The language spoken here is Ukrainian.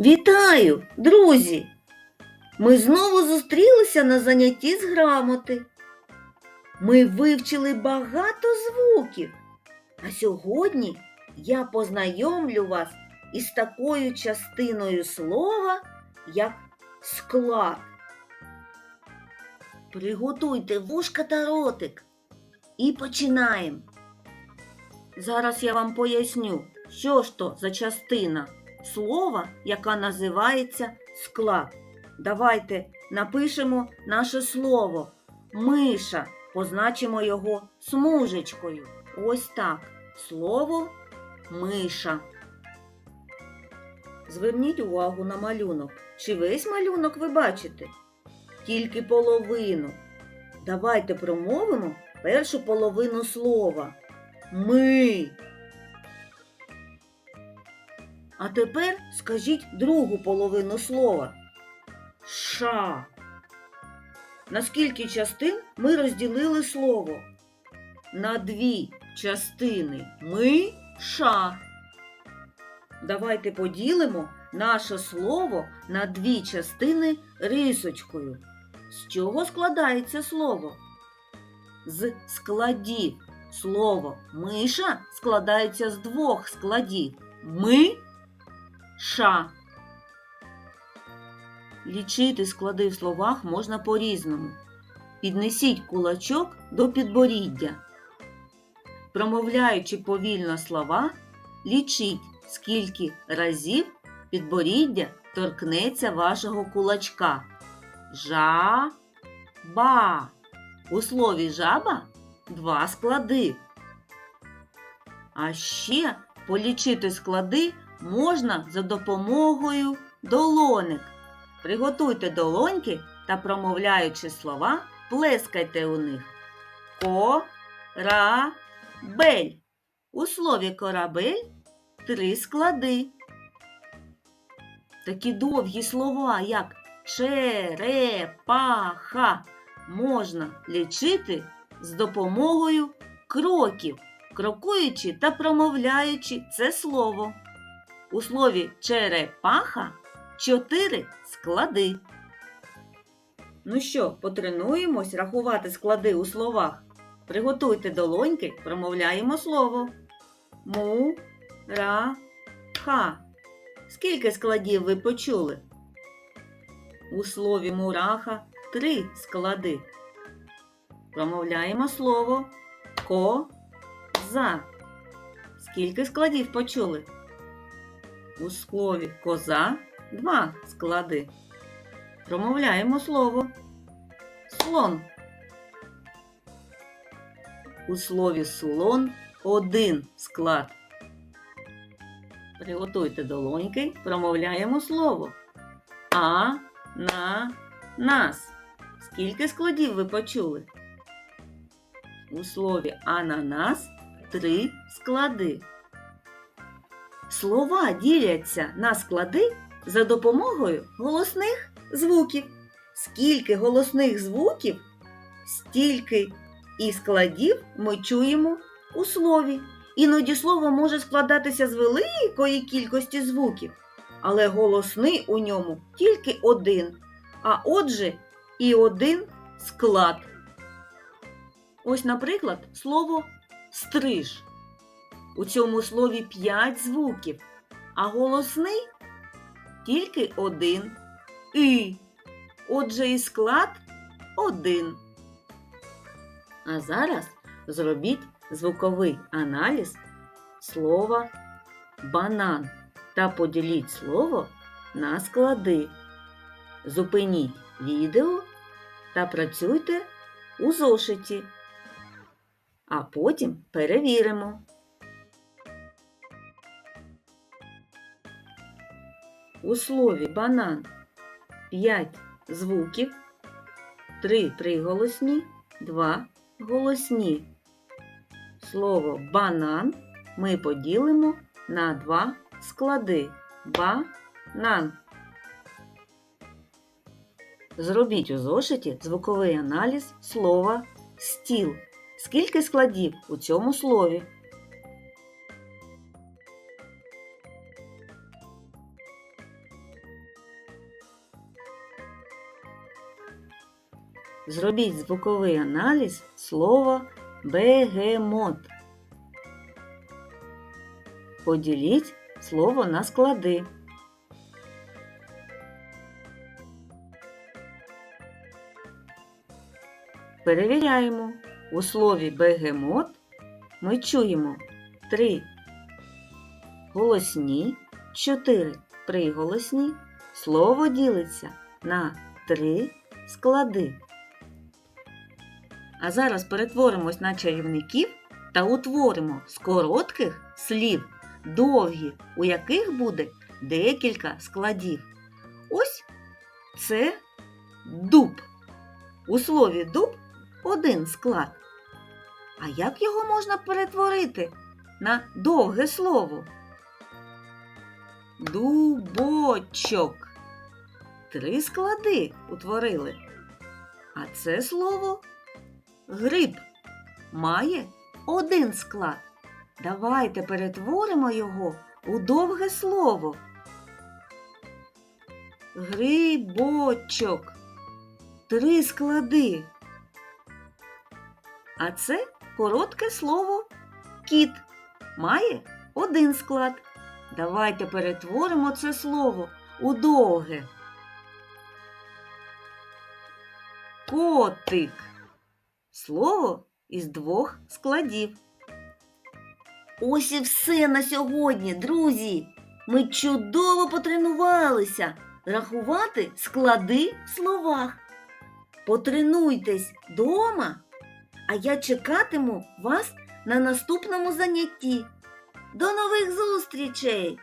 Вітаю, друзі! Ми знову зустрілися на занятті з грамоти. Ми вивчили багато звуків. А сьогодні я познайомлю вас із такою частиною слова, як склад. Приготуйте вушка та ротик і починаємо. Зараз я вам поясню, що ж то за частина слова, яка називається склад. Давайте напишемо наше слово миша, позначимо його смужечкою. Ось так. Слово миша. Зверніть увагу на малюнок. Чи весь малюнок ви бачите? Тільки половину. Давайте промовимо першу половину слова. Ми. А тепер скажіть другу половину слова. Ша. На скільки частин ми розділили слово? На дві частини ми ша. Давайте поділимо наше слово на дві частини рисочкою. З чого складається слово? З складів. Слово миша складається з двох складів. Ми ша. Лічити склади в словах можна по-різному. Піднесіть кулачок до підборіддя. Промовляючи повільно слова, лічіть, скільки разів підборіддя торкнеться вашого кулачка. Жа-ба. У слові жаба два склади. А ще полічити склади можна за допомогою долоник. Приготуйте долоньки та, промовляючи слова, плескайте у них. Ко-ра-бель. У слові корабель три склади. Такі довгі слова, як черепаха, можна лічити з допомогою кроків, крокуючи та промовляючи це слово. У слові черепаха чотири склади. Ну що, потренуємось рахувати склади у словах. Приготуйте долоньки, промовляємо слово. Му, ра, ха. Скільки складів ви почули? У слові мураха три склади. Промовляємо слово коза. Скільки складів почули? У слові коза два склади. Промовляємо слово слон. У слові слон один склад. Приготуйте долоньки, промовляємо слово. А на нас. Скільки складів ви почули? У слові ананас три склади. Слова діляться на склади за допомогою голосних звуків. Скільки голосних звуків, стільки і складів ми чуємо у слові. Іноді слово може складатися з великої кількості звуків, але голосний у ньому тільки один, а отже, і один склад. Ось, наприклад, слово стриж. У цьому слові п'ять звуків, а голосний тільки один і. Отже, і склад один. А зараз зробіть звуковий аналіз слова банан та поділіть слово на склади. Зупиніть відео та працюйте у зошиті. А потім перевіримо. У слові банан 5 звуків, 3 приголосні, 2 голосні. Слово банан ми поділимо на два склади. Банан. Зробіть у зошиті звуковий аналіз слова стіл. Скільки складів у цьому слові? Зробіть звуковий аналіз слова бегемот. Поділіть слово на склади. Перевіряємо. У слові бегемот ми чуємо три голосні, чотири приголосні. Слово ділиться на три склади. А зараз перетворимось на чарівників та утворимо з коротких слів довгі, у яких буде декілька складів. Ось це дуб. У слові дуб один склад. А як його можна перетворити на довге слово? Дубочок. Три склади утворили. А це слово гриб має один склад. Давайте перетворимо його у довге слово. Грибочок. Три склади. А це коротке слово кіт. Має один склад. Давайте перетворимо це слово у довге. Котик. Слово із двох складів. Ось і все на сьогодні, друзі. Ми чудово потренувалися рахувати склади в словах. Потренуйтесь дома, а я чекатиму вас на наступному занятті. До нових зустрічей!